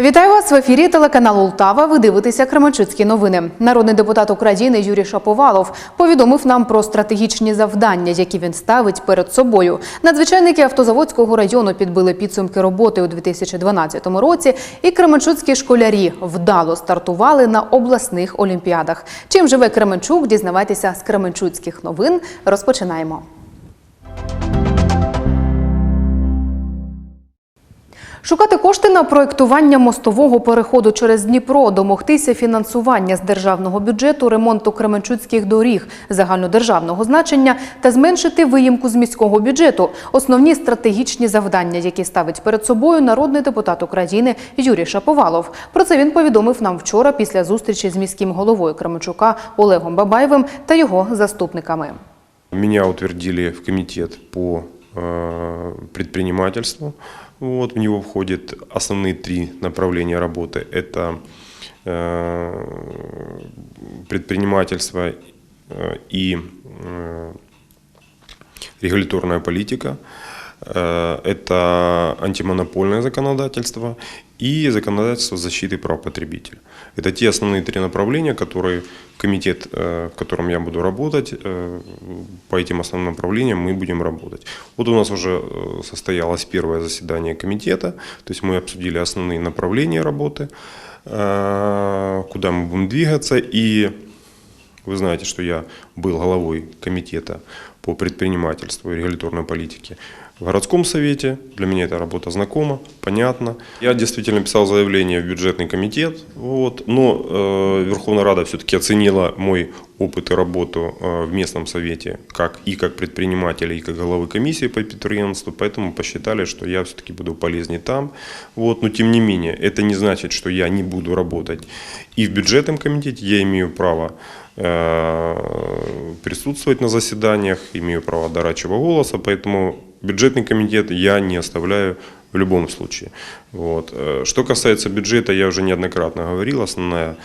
Вітаю вас в ефірі телеканалу Ултава. Ви дивитеся Кременчуцькі новини. Народний депутат України Юрій Шаповалов повідомив нам про стратегічні завдання, які він ставить перед собою. Надзвичайники автозаводського району підбили підсумки роботи у 2012 році, і кременчуцькі школярі вдало стартували на обласних олімпіадах. Чим живе Кременчук? Дізнавайтеся з Кременчуцьких новин. Розпочинаємо. Шукати кошти на проєктування мостового переходу через Дніпро, домогтися фінансування з державного бюджету, ремонту кременчуцьких доріг загальнодержавного значення та зменшити виїмку з міського бюджету – основні стратегічні завдання, які ставить перед собою народний депутат України Юрій Шаповалов. Про це він повідомив нам вчора після зустрічі з міським головою Кременчука Олегом Бабаєвим та його заступниками. Меня утвердили в комитет по э, предпринимательству. Вот, в него входят основные три направления работы. Это э, предпринимательство э, и э, регуляторная политика. Э, Это антимонопольное законодательство и законодательство защиты прав потребителя. Это те основные три направления, которые комитет, э, в котором я буду работать, э, по этим основным направлениям мы будем работать. Вот у нас уже состоялось первое заседание комитета, то есть мы обсудили основные направления работы, куда мы будем двигаться и вы знаете, что я был главой комитета по предпринимательству и регуляторной политике в городском совете. Для меня эта работа знакома, понятна. Я действительно писал заявление в бюджетный комитет, вот, но э, Верховная Рада все-таки оценила мой опыт и работу э, в местном совете как и как предпринимателя, и как главы комиссии по предпринимательству, поэтому посчитали, что я все-таки буду полезнее там. Вот, но тем не менее, это не значит, что я не буду работать и в бюджетном комитете, я имею право присутствовать на заседаниях, имею право дарачего голоса, поэтому бюджетный комитет я не оставляю в любом случае. Вот. Э, Что касается бюджета, я уже неоднократно говорил, основная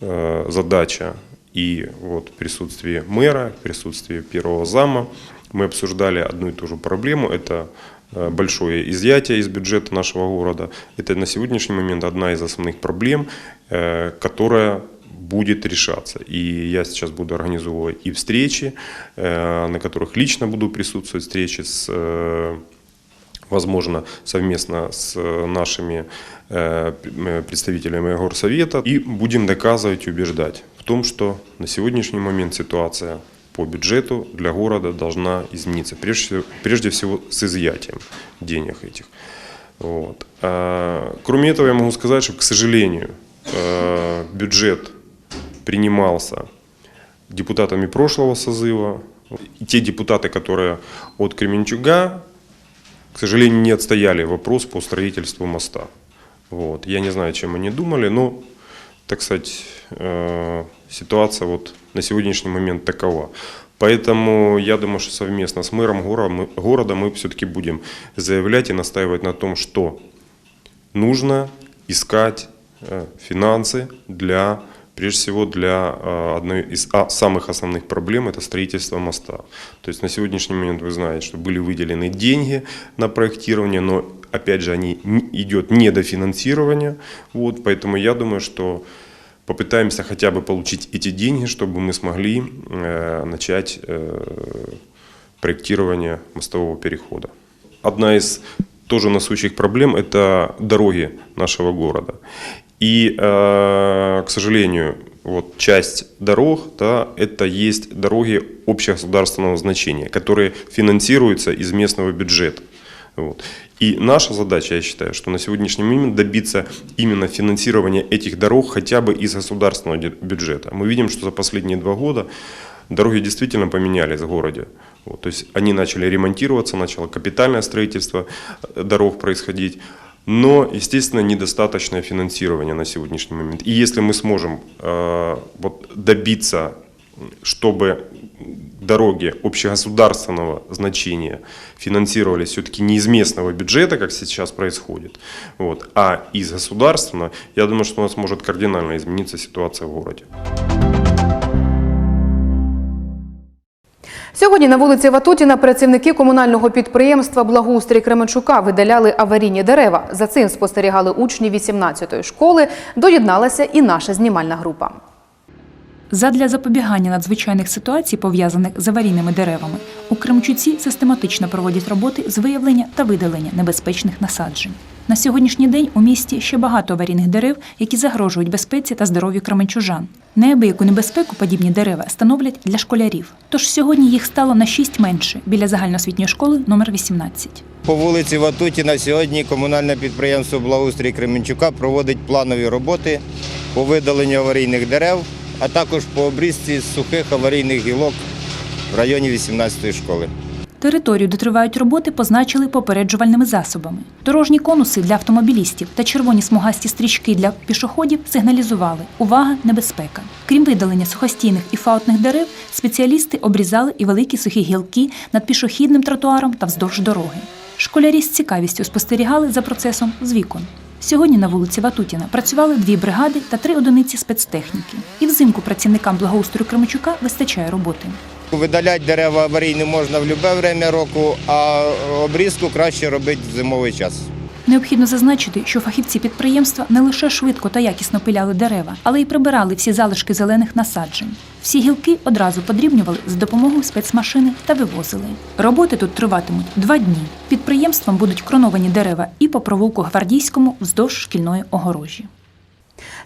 э, задача и вот присутствие мэра, присутствие первого зама, мы обсуждали одну и ту же проблему, это э, большое изъятие из бюджета нашего города. Это на сегодняшний момент одна из основных проблем, э, которая будет решаться. И я сейчас буду организовывать и встречи, э, на которых лично буду присутствовать, встречи с э, возможно, совместно с э, нашими представителями горсовета. И будем доказывать и убеждать в том, что на сегодняшний момент ситуация по бюджету для города должна измениться. Прежде, прежде всего с изъятием денег этих. Вот. А, Кроме этого, я могу сказать, что, к сожалению, бюджет принимался депутатами прошлого созыва. И те депутаты, которые от Кременчуга, к сожалению, не отстояли вопрос по строительству моста. Вот. Я не знаю, чем они думали, но, так сказать, э, ситуация вот на сегодняшний момент такова. Поэтому я думаю, что совместно с мэром города мы, все-таки будем заявлять и настаивать на том, что нужно искать э, финансы для, прежде всего, для э, одной из а, самых основных проблем – это строительство моста. То есть на сегодняшний момент вы знаете, что были выделены деньги на проектирование, но опять же они идет недофинансирование. Вот, поэтому я думаю, что попытаемся хотя бы получить эти деньги, чтобы мы смогли э, начать э, проектирование мостового перехода. Одна из тоже насущих проблем – это дороги нашего города. И, э, к сожалению, вот часть дорог, да, это есть дороги общегосударственного значения, которые финансируются из местного бюджета. Вот. И наша задача, я считаю, что на сегодняшний момент добиться именно финансирования этих дорог хотя бы из государственного бюджета. Мы видим, что за последние два года дороги действительно поменялись в городе. Вот, то есть они начали ремонтироваться, начало капитальное строительство э, дорог происходить. Но, естественно, недостаточное финансирование на сегодняшний момент. И если мы сможем э, вот, добиться, чтобы дороги общегосударственного значения финансировались все-таки не из местного бюджета, как сейчас происходит, вот, а из государственного, я думаю, что у нас может кардинально измениться ситуация в городе. Сьогодні на вулиці Ватутіна працівники комунального підприємства Благоустрій Кременчука видаляли аварійні дерева. За цим спостерігали учні 18-ї школи. Доєдналася і наша знімальна група. Задля запобігання надзвичайних ситуацій, пов'язаних з аварійними деревами, у Кремчуці систематично проводять роботи з виявлення та видалення небезпечних насаджень. На сьогоднішній день у місті ще багато аварійних дерев, які загрожують безпеці та здоров'ю кременчужан. Неабияку небезпеку подібні дерева становлять для школярів. Тож сьогодні їх стало на шість менше біля загальноосвітньої школи номер 18. По вулиці Ватутіна сьогодні комунальне підприємство Благоустрій Кременчука проводить планові роботи по видаленню аварійних дерев, а також по обрізці сухих аварійних гілок в районі 18-ї школи. Територію, де тривають роботи, позначили попереджувальними засобами. Дорожні конуси для автомобілістів та червоні смугасті стрічки для пішоходів сигналізували Увага, небезпека. Крім видалення сухостійних і фаутних дерев, спеціалісти обрізали і великі сухі гілки над пішохідним тротуаром та вздовж дороги. Школярі з цікавістю спостерігали за процесом з вікон. Сьогодні на вулиці Ватутіна працювали дві бригади та три одиниці спецтехніки. І взимку працівникам благоустрою Кремичука вистачає роботи. Видаляти дерева аварійні можна в будь-яке время року, а обрізку краще робити в зимовий час. Необхідно зазначити, що фахівці підприємства не лише швидко та якісно пиляли дерева, але й прибирали всі залишки зелених насаджень. Всі гілки одразу подрібнювали за допомогою спецмашини та вивозили. Роботи тут триватимуть два дні. Підприємством будуть кроновані дерева і по провулку Гвардійському вздовж шкільної огорожі.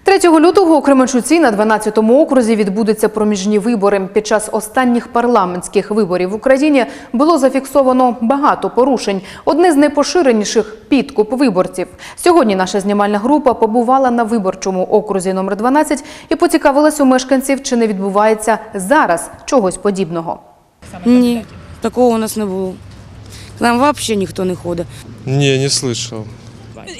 3 лютого у Кременчуці на 12-му окрузі відбудуться проміжні вибори. Під час останніх парламентських виборів в Україні було зафіксовано багато порушень. Одне з найпоширеніших – підкуп виборців. Сьогодні наша знімальна група побувала на виборчому окрузі номер 12 і поцікавилась у мешканців, чи не відбувається зараз чогось подібного. Ні, такого у нас не було. К нам взагалі ніхто не ходить. Не, не слышал.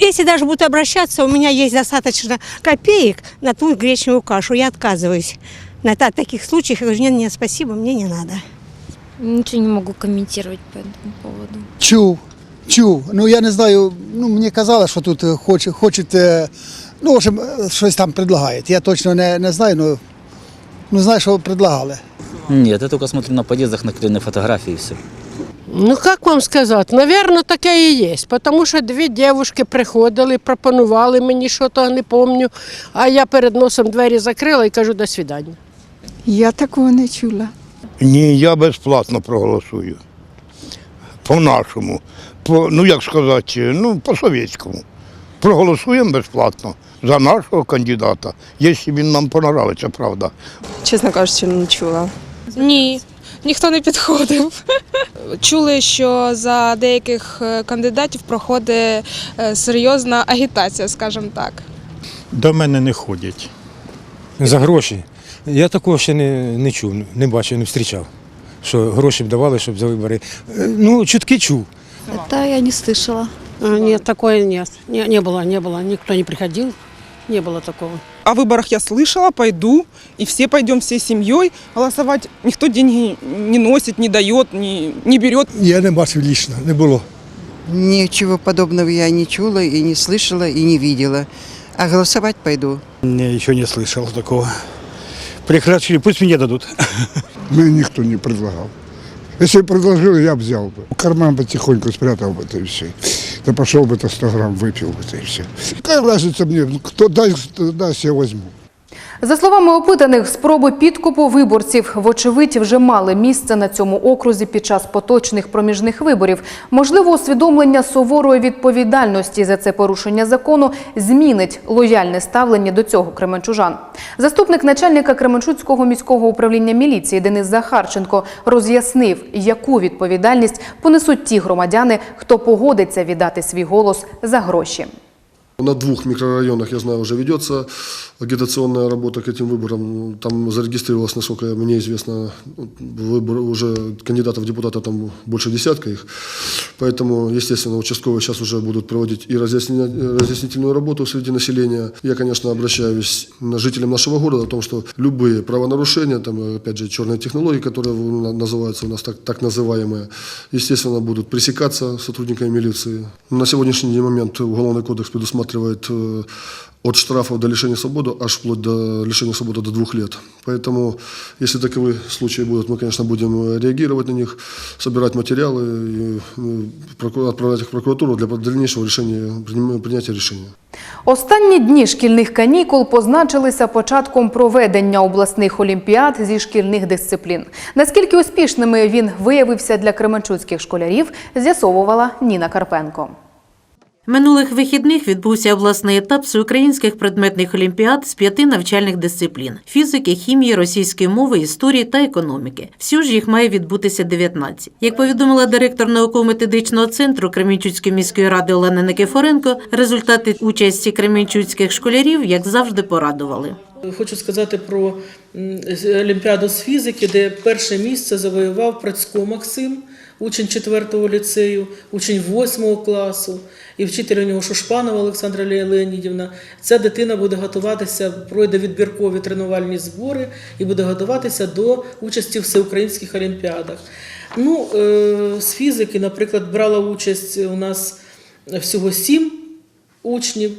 Если даже будут обращаться, у меня есть достаточно копеек на ту гречневую кашу. Я отказываюсь. На та- таких случаях я говорю, нет, нет, спасибо, мне не надо. Ничего не могу комментировать по этому поводу. Чув, чув. Ну я не знаю, ну мені казали, що тут е, хоч, хочуть, е, ну, в общем, е, щось там предлагають. Я точно не, не знаю, ну, ну знаю, що предлагали. Нет, я только смотрю на подъездах наклеенные фотографии и все. Ну, як вам сказати, Наверно, таке і є. Тому що дві дівчатки приходили, пропонували мені щось, не пам'ятаю, а я перед носом двері закрила і кажу до свидання. Я такого не чула. Ні, я безплатно проголосую. По-нашому. По, ну як сказати, ну, по-совєтському. Проголосуємо безплатно за нашого кандидата, якщо він нам понравиться, правда. Чесно кажучи, не чула. Ні, ніхто не підходив. Чули, що за деяких е, кандидатів проходить е, серйозна агітація, скажімо так. До мене не ходять. За гроші. Я такого ще не, не чув, не бачив, не зустрічав. Що гроші б давали, щоб за вибори. Е, Ну, чутки чув. Та я не слышала. Ні, такое нет. Не, не було, не було. Ніхто не приходив, не було такого. О выборах я слышала, пойду, и все пойдем всей семьей голосовать. Никто деньги не носит, не дает, не, не берет. Я не бачив лічно, не було. Ничего подобного я не чула и не слышала и не видела. А голосовать пойду. Не, еще не слышал такого. Прекращили, пусть мне дадут. Мені ніхто не предлагав. Якщо б предложили, я б взяв би. В карман потихоньку спрятав би, то і все. Та пішов би, то 100 грамм випив би, то і все. Какая разница мені, кто даст, даст, я візьму. За словами опитаних, спроби підкупу виборців, вочевидь, вже мали місце на цьому окрузі під час поточних проміжних виборів. Можливо, усвідомлення суворої відповідальності за це порушення закону змінить лояльне ставлення до цього кременчужан. Заступник начальника Кременчуцького міського управління міліції Денис Захарченко роз'яснив, яку відповідальність понесуть ті громадяни, хто погодиться віддати свій голос за гроші. На двух микрорайонах, я знаю, уже ведется агитационная работа к этим выборам. Там зарегистрировалось, насколько мне известно, выбор уже кандидатов в депутаты там больше десятка их. Поэтому, естественно, участковые сейчас уже будут проводить и разъясня- разъяснительную работу среди населения. Я, конечно, обращаюсь к жителям нашего города о том, что любые правонарушения, там, опять же, черные технологии, которые в- называются у нас так, так называемые, естественно, будут пресекаться сотрудниками милиции. На сегодняшний момент Уголовный кодекс предусматривает э, от штрафов до лишения свободы, аж вплоть до лишения свободы до двух лет. Поэтому, если таковые случаи будут, мы, конечно, будем реагировать на них, собирать материалы и ну, проку- отправлять их в прокуратуру для дальнейшего решения, приним- принятия решения. Останні дні шкільних канікул позначилися початком проведення обласних олімпіад зі шкільних дисциплін. Наскільки успішними він виявився для кременчуцьких школярів, з'ясовувала Ніна Карпенко. Минулих вихідних відбувся обласний етап всеукраїнських предметних олімпіад з п'яти навчальних дисциплін: фізики, хімії, російської мови, історії та економіки. Всю ж їх має відбутися 19. Як повідомила директор науково-методичного центру Кремінчуцької міської ради Олена Никифоренко, результати участі кремінчуцьких школярів, як завжди, порадували. Хочу сказати про Олімпіаду з фізики, де перше місце завоював Працько Максим, учень 4-го ліцею, учень 8 класу, і вчитель у нього Шушпанова Олександра Леонідівна. Ця дитина буде готуватися, пройде відбіркові тренувальні збори і буде готуватися до участі в всеукраїнських олімпіадах. Ну, е, з фізики, наприклад, брала участь у нас всього сім учнів,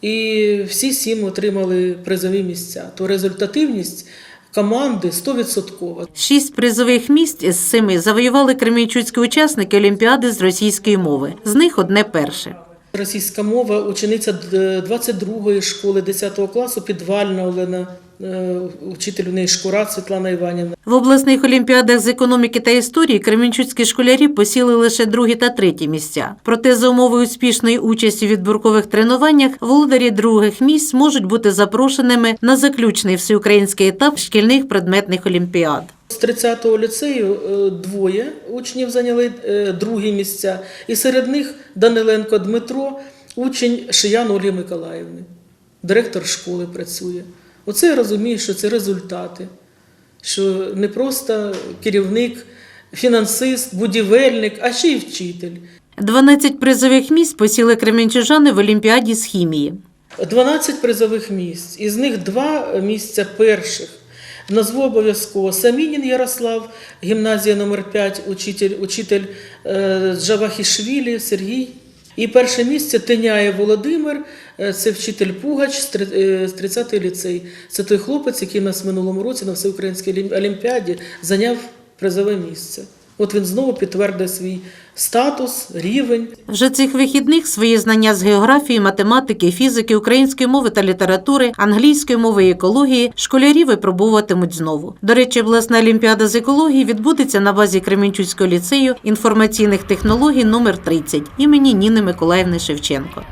і всі сім отримали призові місця. То результативність команди 100%. Шість призових місць із семи завоювали кремінчуцькі учасники Олімпіади з російської мови. З них одне перше. Російська мова, учениця д- 22-ї школи 10 класу, підвальна Олена, е, учитель у неї Шкура Світлана Іванівна. В обласних олімпіадах з економіки та історії кремінчуцькі школярі посіли лише другі та треті місця. Проте за умови успішної участі в відбіркових тренуваннях володарі других місць можуть бути запрошеними на заключний всеукраїнський етап шкільних предметних олімпіад. З 30-го ліцею е, двоє учнів зайняли е, другі місця, і серед них Даниленко Дмитро, учень Шиян Олі Миколаївни, директор школи працює. Оце я розумію, що це результати, що не просто керівник, фінансист, будівельник, а ще й вчитель. 12 призових місць посіли кремінчужани в олімпіаді з хімії. 12 призових місць, із них два місця перших. Назву обов'язково Самінін Ярослав, гімназія номер 5 учитель, учитель е, Джавахішвілі Сергій. І перше місце Теняє Володимир, е, це вчитель Пугач з три- е, з 30-й ліцей. Це той хлопець, який нас в минулому році на всеукраїнській олім- олімпіаді зайняв призове місце. От він знову підтвердив свій статус, рівень. Вже цих вихідних свої знання з географії, математики, фізики, української мови та літератури, англійської мови і екології школярі випробовуватимуть знову. До речі, обласна олімпіада з екології відбудеться на базі Кремінчуцького ліцею інформаційних технологій номер 30 імені Ніни Миколаївни Шевченко.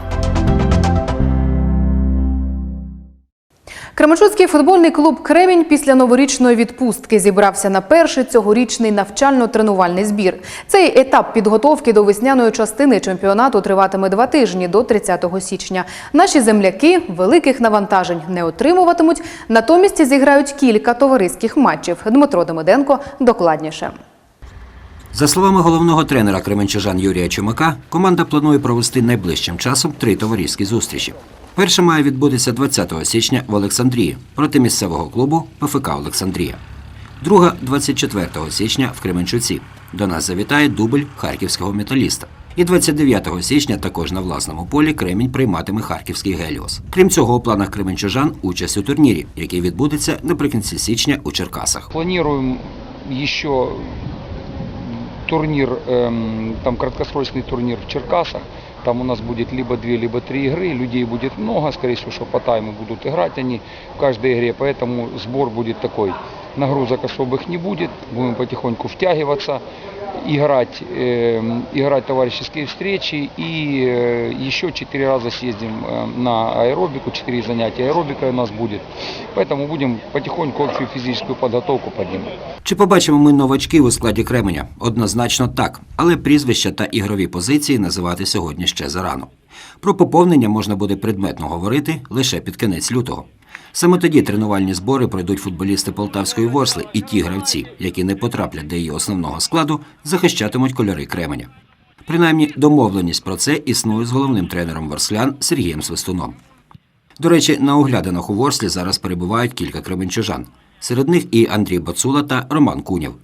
Кременчуцький футбольний клуб Кремінь після новорічної відпустки зібрався на перший цьогорічний навчально-тренувальний збір. Цей етап підготовки до весняної частини чемпіонату триватиме два тижні до 30 січня. Наші земляки великих навантажень не отримуватимуть, натомість зіграють кілька товариських матчів. Дмитро Демиденко докладніше. За словами головного тренера кременчужан Юрія Чумака, команда планує провести найближчим часом три товариські зустрічі. Перша має відбутися 20 січня в Олександрії проти місцевого клубу ПФК Олександрія. Друга 24 січня в Кременчуці. До нас завітає дубль харківського металіста. І 29 січня також на власному полі Кремінь прийматиме харківський Геліос. Крім цього, у планах кременчужан участь у турнірі, який відбудеться наприкінці січня у Черкасах. Планируем еще турнир, эм, там краткосрочный турнир в Черкасах. Там у нас будет либо две, либо три игры. Людей будет много, скорее всего, что по тайму будут играть они в каждой игре. Поэтому сбор будет такой. Нагрузок особых не будет. Будем потихоньку втягиваться, играть, эм, играть товарищеские встречи. И э, еще четыре раза съездим э, на аэробику. Четыре занятия аэробикой у нас будет. Поэтому будем потихоньку общую физическую подготовку поднимать. Чи побачимо ми новачків у складі Кременя? Однозначно так, але прізвища та ігрові позиції називати сьогодні ще зарано. Про поповнення можна буде предметно говорити лише під кінець лютого. Саме тоді тренувальні збори пройдуть футболісти Полтавської Ворсли і ті гравці, які не потраплять до її основного складу, захищатимуть кольори Кременя. Принаймні, домовленість про це існує з головним тренером ворслян Сергієм Свистуном. До речі, на оглядинах у Ворслі зараз перебувають кілька кременчужан. Серед них і Андрій Бацула та Роман Кунєв.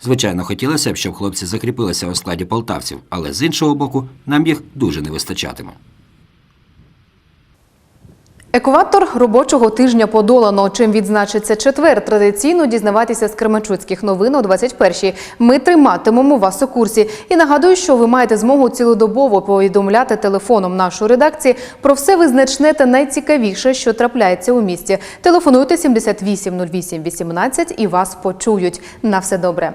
Звичайно, хотілося б, щоб хлопці закріпилися у складі полтавців, але з іншого боку, нам їх дуже не вистачатиме. Екватор робочого тижня подолано. Чим відзначиться четвер? Традиційно дізнаватися з Кременчуцьких новин о 21-й. Ми триматимемо вас у курсі. І нагадую, що ви маєте змогу цілодобово повідомляти телефоном нашої редакції про все визначне та найцікавіше, що трапляється у місті. Телефонуйте 78 08 18 і вас почують. На все добре.